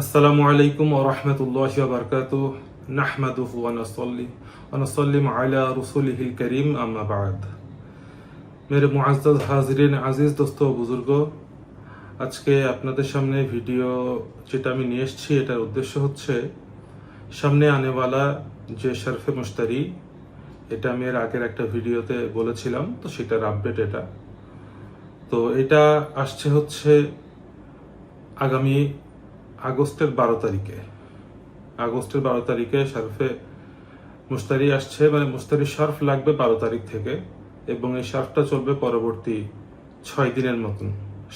আসসালামু আলাইকুম ওয়া রাহমাতুল্লাহি ওয়া বারাকাতুহু। নাহমাদুহু ওয়া নাসাল্লি, ওয়া নাসাল্লিম আলা রাসূলিহিল কারীম, আম্মা বাদ। মেরে মুআজ্জাজ হাজিরিন, আজিজ দোস্ত বুজুর্গ, আজকে আপনাদের সামনে ভিডিও যেটা আমি নিয়ে এসেছি, এটার উদ্দেশ্য হচ্ছে, সামনে আনেওয়ালা যে শরফে মুশতারি, এটা আমি এর আগের একটা ভিডিওতে বলেছিলাম, তো সেটার আপডেট এটা। তো এটা আসছে হচ্ছে আগামী আগস্টের বারো তারিখে। আগস্টের বারো তারিখে শরফে মুস্তারি আসছে মানে মুস্তারি শরফ লাগবে বারো তারিখ থেকে এবং এই শরফটা চলবে পরবর্তী ছয় দিনের মতন,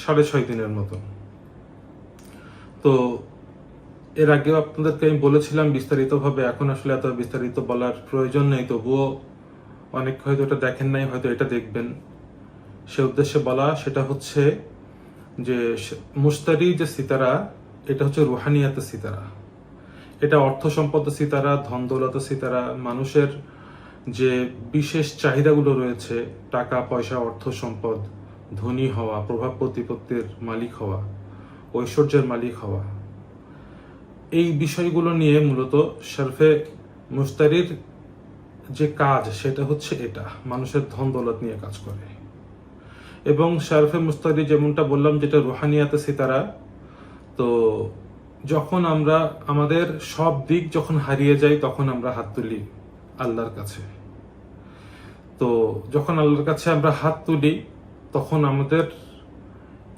সাড়ে ছয় দিনের মতন। তো এর আগেও আপনাদেরকে আমি বলেছিলাম বিস্তারিতভাবে, এখন আসলে এত বিস্তারিত বলার প্রয়োজন নেই, তবুও অনেক হয়তো এটা দেখেন নাই, হয়তো এটা দেখবেন। সে উদ্দেশ্যে বলা সেটা হচ্ছে যে মুস্তারি যে সিতারা এটা হচ্ছে রুহানিয়াত সিতারা। এটা অর্থ সম্পদ সিতারা, ধন দৌলত সিতারা, মানুষের যে বিশেষ চাহিদাগুলো রয়েছে, টাকা, পয়সা, অর্থ সম্পদ, ধনী হওয়া, প্রভাব প্রতিপত্তির মালিক হওয়া, ঐশ্বর্যের মালিক হওয়া। এই বিষয়গুলো নিয়ে মূলত শরফে মুস্তারির যে কাজ, সেটা হচ্ছে এটা, মানুষের ধন দৌলত নিয়ে কাজ করে। এবং শারফে মুস্তারি যেমনটা বললাম, যেটা রুহানিয়াতে সিতারা তো যখন আমরা, আমাদের সব দিক যখন হারিয়ে যাই তখন আমরা হাত তুলি আল্লাহর কাছে। তো যখন আল্লাহর কাছে আমরা হাত তুলি, তখন আমাদের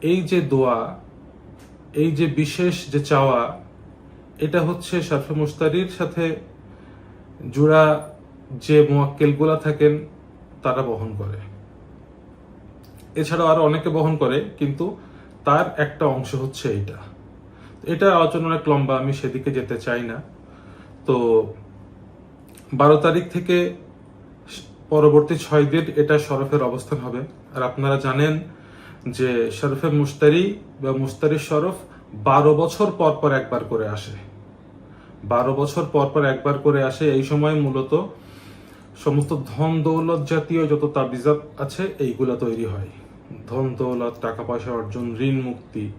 এই যে দোয়া, এই যে বিশেষ যে চাওয়া, এটা হচ্ছে শারফে মুস্তারির সাথে জোড়া যে মোয়াক্কেলগুলা থাকেন, তারা বহন করে। এছাড়াও আরও অনেকে বহন করে, কিন্তু তার একটা অংশ হচ্ছে এটা এটা আলোচনা অনেক লম্বা, আমি সেদিকে যেতে চাই না। তো বারো তারিখ থেকে পরবর্তী ছয় দিন এটা শরফের অবস্থান হবে। আর আপনারা জানেন যে শরফে মুস্তারি বা মুস্তারি শরফ বারো বছর পর পর একবার করে আসে। বারো বছর পর পর একবার করে আসে। এই সময় মূলত সমস্ত ধন দৌলত জাতীয় যত তাবিজাত আছে, এইগুলা তৈরি হয়। ধন দৌলত, টাকা পয়সা অর্জন, ঋণ, মুক্তি।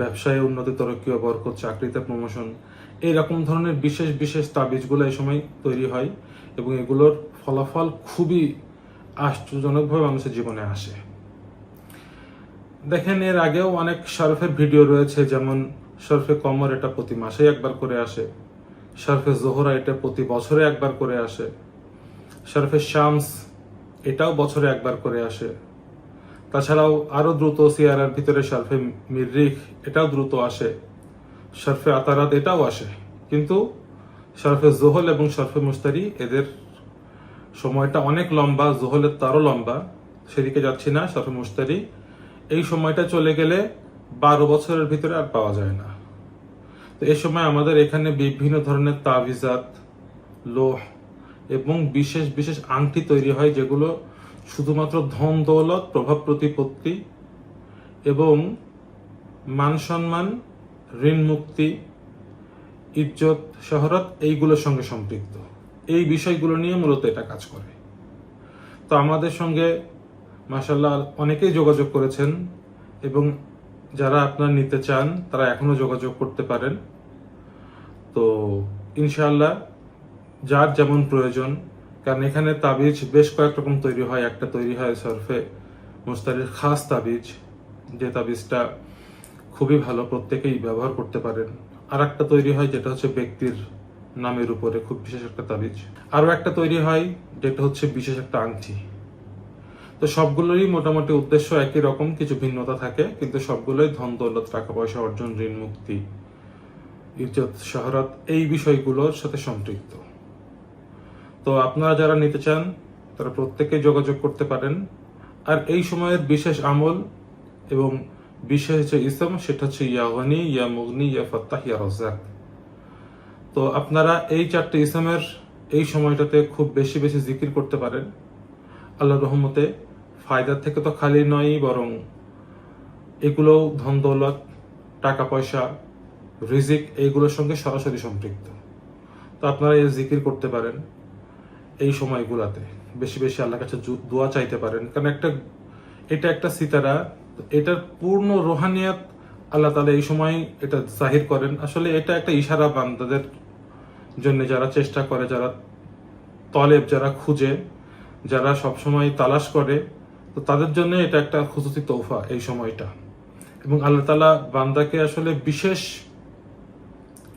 ব্যবসায় উন্নতি তরক্কি ও বরকত, চাকরিতে প্রমোশন এইরকম ধরনের বিশেষ বিশেষ তাবিজগুলো এই সময় তৈরি হয় এবং এগুলোর ফলাফল খুবই আশ্চর্যজনকভাবে মানুষের জীবনে আসে। দেখেন, এর আগেও অনেক শরফের ভিডিও রয়েছে, যেমন শরফে কমর এটা প্রতি মাসে একবার করে আসে, শরফে জোহরা এটা প্রতি বছরে একবার করে আসে, শরফে শামস এটাও বছরে একবার করে আসে তাছাড়াও আরও দ্রুত সিয়ারার ভিতরে শরফে মিরিখ এটাও দ্রুত আসে। শরফে আতারাত, এটাও আসে। কিন্তু শরফে জোহল এবং শরফে মুস্তারি এদের সময়টা অনেক লম্বা, জোহলের তারও লম্বা। সেদিকে যাচ্ছি না, শরফে মুস্তারি এই সময়টা চলে গেলে বারো বছরের ভিতরে আর পাওয়া যায় না। তো এই সময় আমাদের এখানে বিভিন্ন ধরনের তাবিজাত, লোহ এবং বিশেষ বিশেষ আংটি তৈরি হয় যেগুলো শুধুমাত্র ধন, দৌলত, প্রভাব, প্রতিপত্তি এবং মান সম্মান, ঋণ মুক্তি, ইজ্জত, শহরত এইগুলোর সঙ্গে সম্পৃক্ত। এই বিষয়গুলো নিয়ে মূলত এটা কাজ করে। তো আমাদের সঙ্গে মাসাল্লাহ অনেকেই যোগাযোগ করেছেন এবং যারা আপনার নিতে চান, তারা এখনও যোগাযোগ করতে পারেন। তো ইনশাআল্লাহ, যার যেমন প্রয়োজন কারণ এখানে তাবিজ বেশ কয়েক রকম তৈরি হয়। একটা তৈরি হয় সরফে মুস্তারির খাস তাবিজ, যে তাবিজটা খুবই ভালো, প্রত্যেকেই ব্যবহার করতে পারেন। আর একটা তৈরি হয় যেটা হচ্ছে ব্যক্তির নামের উপরে, খুব বিশেষ একটা তাবিজ। আরও একটা তৈরি হয় যেটা হচ্ছে বিশেষ একটা আংটি। তো সবগুলোরই মোটামুটি উদ্দেশ্য একই রকম, কিছু ভিন্নতা থাকে, কিন্তু সবগুলোই ধন, দৌলত, টাকা পয়সা অর্জন, ঋণ, মুক্তি, ইজ্জত, শহরত, এই বিষয়গুলোর সাথে সম্পৃক্ত। তো আপনারা যারা নিতে চান, তারা প্রত্যেকে যোগাযোগ করতে পারেন। আর এই সময়ের বিশেষ আমল এবং বিশেষ যে ইসম সেটা হচ্ছে ইয়া গনি, ইয়া মুগনি, ইয়া ফত্তাহ, ইয়া রজ্জাক। তো আপনারা এই চারটে ইসমের এই সময়টাতে খুব বেশি বেশি জিকির করতে পারেন। আল্লাহ রহমতে ফায়দার থেকে তো খালি নয়, বরং এগুলোও ধন দৌলত, টাকা পয়সা, রিজিক এইগুলোর সঙ্গে সরাসরি সম্পৃক্ত। তো আপনারা এই জিকির করতে পারেন। এই সময়গুলাতে। বেশি বেশি আল্লাহর কাছে দোয়া চাইতে পারেন। কারণ একটা, এটা একটা সিতারা এটার পূর্ণ রোহানিয়াত আল্লাহ তালা এই সময় এটা জাহির করেন। আসলে এটা একটা ইশারা বান্দাদের জন্য যারা চেষ্টা করে, যারা তলেব, যারা খুঁজে, যারা সবসময় তালাশ করে, তো তাদের জন্য এটা একটা খুশুসি তৌফা এই সময়টা। এবং আল্লাহ তালা বান্দাকে আসলে বিশেষ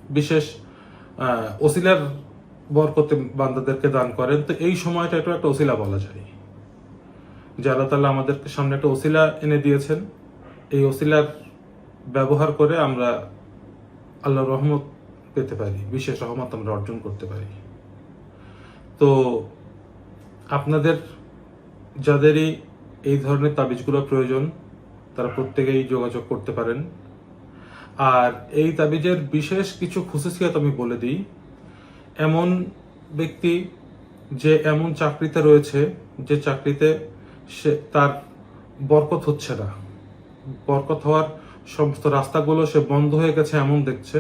বিশেষ ওসিলার বরকতে বান্দাদেরকে দান করেন। তো এই সময়টা এটা একটা ওসিলা বলা যায়। যে আল্লাহ তালা আমাদেরকে সামনে একটা ওসিলা এনে দিয়েছেন, এই ওসিলার ব্যবহার করে আমরা আল্লাহর রহমত পেতে পারি, বিশেষ রহমত আমরা অর্জন করতে পারি। তো আপনাদের, যাদেরই এই ধরনের তাবিজগুলো প্রয়োজন, তারা প্রত্যেকেই যোগাযোগ করতে পারেন। আর এই তাবিজের বিশেষ কিছু খুশুসিয়াত আমি বলে দিই এমন ব্যক্তি যে এমন চাকরিতে রয়েছে যে চাকরিতে সে তার বরকত হচ্ছে না। বরকত হওয়ার সমস্ত রাস্তাগুলো সে বন্ধ হয়ে গেছে এমন দেখছে।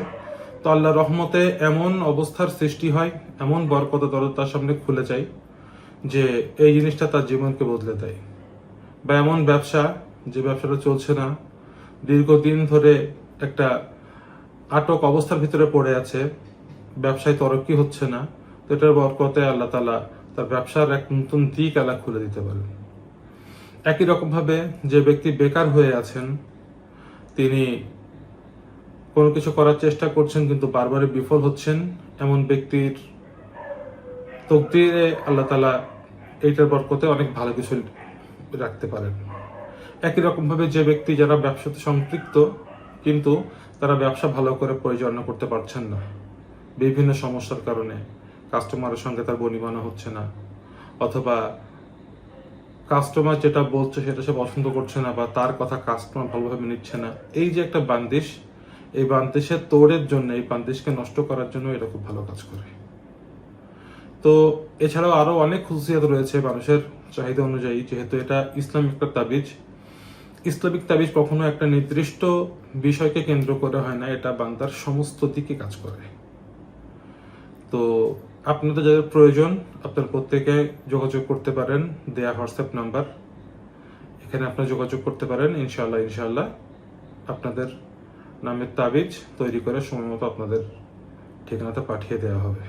তো আল্লাহ রহমতে এমন অবস্থার সৃষ্টি হয়, এমন বরকত দরদ তার সামনে খুলে যায় যে এই জিনিসটা তার জীবনকে বদলে দেয়। বা এমন ব্যবসা যে ব্যবসাটা চলছে না, দীর্ঘদিন ধরে একটা আটক অবস্থার ভিতরে পড়ে আছে ব্যবসায় তরক্কি হচ্ছে না, তো এটার বরকতে আল্লাহ তালা তার ব্যবসার এক নতুন দিক আল্লাহ খুলে দিতে পারেন। একই রকম ভাবে যে ব্যক্তি বেকার হয়ে আছেন, তিনি কোনো কিছু করার চেষ্টা করছেন কিন্তু বারবারই বিফল হচ্ছেন, এমন ব্যক্তির তকদিরে আল্লাহ তালা এইটার বরকতে অনেক ভালো কিছু রাখতে পারেন। একই রকম ভাবে যে ব্যক্তি যারা ব্যবসাতে সম্পৃক্ত, কিন্তু তারা ব্যবসা ভালো করে পরিচালনা করতে পারছেন না। বিভিন্ন সমস্যার কারণে কাস্টমারের সঙ্গে তার বনিবানা হচ্ছে না। অথবা কাস্টমার যেটা বলছে সেটা সে পছন্দ করছে না বা তার কথা কাস্টমার ভালোভাবে নিচ্ছে না। এই যে একটা বান্দিশ, এই বান্দিশের তোড়ের জন্য, এই বান্দিশকে নষ্ট করার জন্য এটা খুব ভালো কাজ করে। তো এছাড়াও আরও অনেক খুশিয়াত রয়েছে মানুষের চাহিদা অনুযায়ী, যেহেতু এটা ইসলামিক একটা তাবিজ। ইসলামিক তাবিজ কখনো একটা নির্দিষ্ট বিষয়কে কেন্দ্র করে হয় না, এটা বান্দার সমস্ত দিকে কাজ করে। তো আপনাদের যাদের প্রয়োজন, আপনার প্রত্যেকে যোগাযোগ করতে পারেন দেয়া হোয়াটসঅ্যাপ নাম্বার। এখানে আপনারা যোগাযোগ করতে পারেন ইনশাল্লাহ ইনশাল্লাহ আপনাদের নামের তাবিজ তৈরি করে সময় মতো আপনাদের ঠিকানাতে পাঠিয়ে দেওয়া হবে।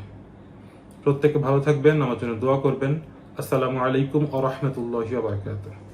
প্রত্যেকে ভালো থাকবেন, আমার জন্য দোয়া করবেন। আসসালামু আলাইকুম আ রহমতুল্লাহ বারকাতুহ।